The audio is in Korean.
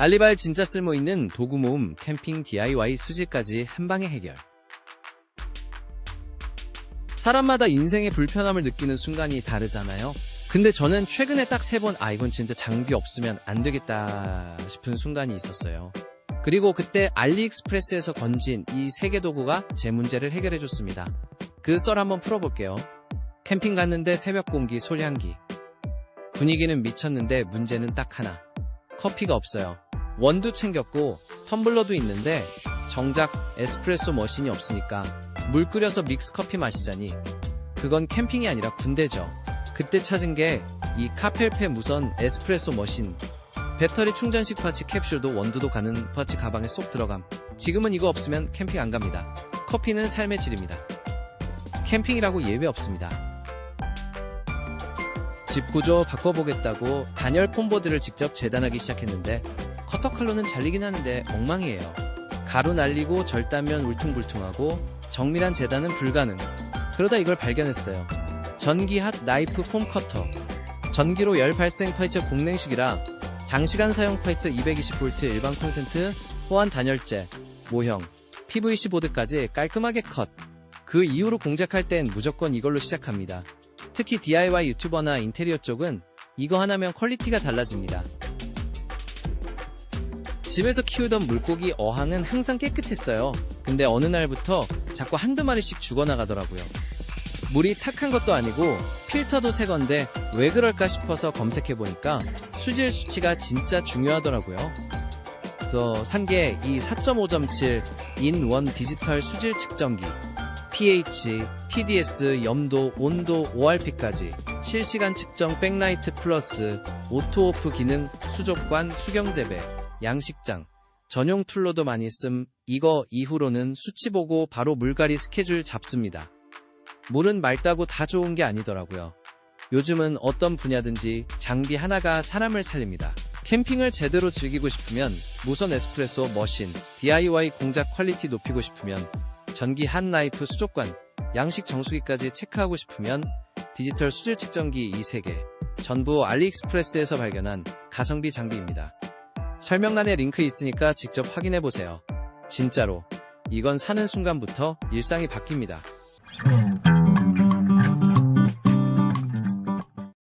알리바의 진짜 쓸모 있는 도구 모음, 캠핑 DIY 수질까지 한 방에 해결. 사람마다 인생의 불편함을 느끼는 순간이 다르잖아요. 근데 저는 최근에 딱 세 번, 아, 이건 진짜 장비 없으면 안 되겠다 싶은 순간이 있었어요. 그리고 그때 알리익스프레스에서 건진 이 세 개 도구가 제 문제를 해결해줬습니다. 그 썰 한번 풀어볼게요. 캠핑 갔는데 새벽 공기, 솔향기. 분위기는 미쳤는데 문제는 딱 하나. 커피가 없어요. 원두 챙겼고 텀블러도 있는데 정작 에스프레소 머신이 없으니까 물 끓여서 믹스 커피 마시자니 그건 캠핑이 아니라 군대죠. 그때 찾은 게 이 카펠페 무선 에스프레소 머신 배터리 충전식 파츠 캡슐도 원두도 가는 파츠 가방에 쏙 들어감. 지금은 이거 없으면 캠핑 안 갑니다. 커피는 삶의 질입니다. 캠핑이라고 예외 없습니다. 집 구조 바꿔보겠다고 단열 폼보드를 직접 재단하기 시작했는데 커터칼로는 잘리긴 하는데 엉망이에요. 가루 날리고 절단면 울퉁불퉁하고 정밀한 재단은 불가능. 그러다 이걸 발견했어요. 전기 핫 나이프 폼 커터. 전기로 열 발생 파이처 공냉식이라 장시간 사용 파이처 220V 일반 콘센트, 호환 단열재, 모형, PVC 보드까지 깔끔하게 컷. 그 이후로 공작할 땐 무조건 이걸로 시작합니다. 특히 DIY 유튜버나 인테리어 쪽은 이거 하나면 퀄리티가 달라집니다. 집에서 키우던 물고기 어항은 항상 깨끗했어요. 근데 어느 날부터 자꾸 한두 마리씩 죽어나가더라고요. 물이 탁한 것도 아니고 필터도 새 건데 왜 그럴까 싶어서 검색해보니까 수질 수치가 진짜 중요하더라고요. 또산게 이 4.5.7 인원 디지털 수질 측정기 pH, TDS, 염도, 온도, ORP까지 실시간 측정 백라이트 플러스 오토오프 기능, 수족관, 수경재배, 양식장, 전용 툴로도 많이 씀 이거 이후로는 수치 보고 바로 물갈이 스케줄 잡습니다. 물은 맑다고 다 좋은 게 아니더라고요. 요즘은 어떤 분야든지 장비 하나가 사람을 살립니다. 캠핑을 제대로 즐기고 싶으면 무선 에스프레소 머신, DIY 공작 퀄리티 높이고 싶으면 전기 한 나이프 수족관, 양식 정수기까지 체크하고 싶으면 디지털 수질 측정기 이 3개, 전부 알리익스프레스에서 발견한 가성비 장비입니다. 설명란에 링크 있으니까 직접 확인해보세요. 진짜로, 이건 사는 순간부터 일상이 바뀝니다. 음,